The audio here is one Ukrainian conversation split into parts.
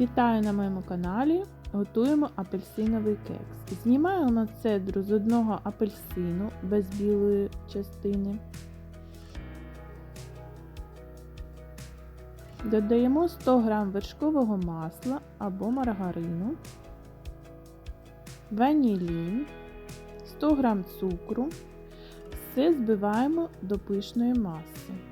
Вітаю на моєму каналі. Готуємо апельсиновий кекс. Знімаємо цедру з одного апельсину без білої частини. Додаємо 100 г вершкового масла або маргарину, ванілін, 100 г цукру. Все збиваємо до пишної маси.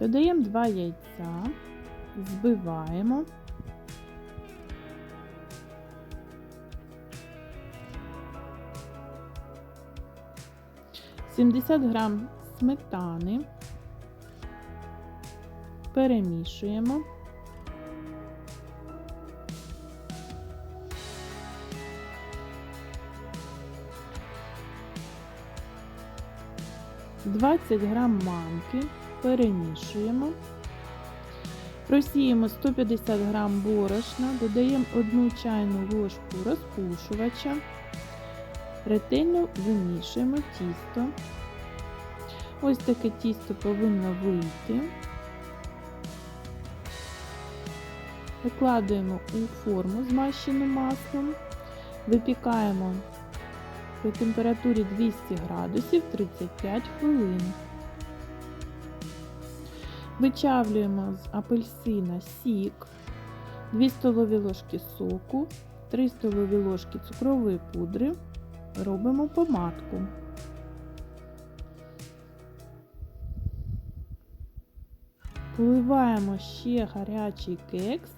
Додаємо 2 яйця, збиваємо. Сімдесят грам сметани перемішуємо. Двадцять грам манки перемішуємо. Просіємо 150 г борошна, додаємо 1 чайну ложку розпушувача, ретельно вимішуємо тісто. Ось таке тісто повинно вийти. Викладуємо у форму змащену маслом, випікаємо при температурі 200 градусів 35 хвилин. Вичавлюємо з апельсина сік, 2 столові ложки соку, 3 столові ложки цукрової пудри, робимо помадку. Поливаємо ще гарячий кекс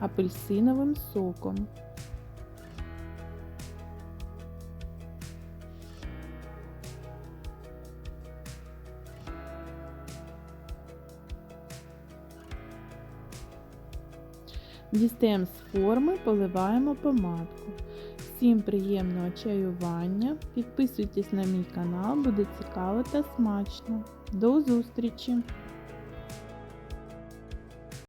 апельсиновим соком. Дістаємо з форми, поливаємо помадку. Всім приємного чаювання. Підписуйтесь на мій канал, буде цікаво та смачно. До зустрічі!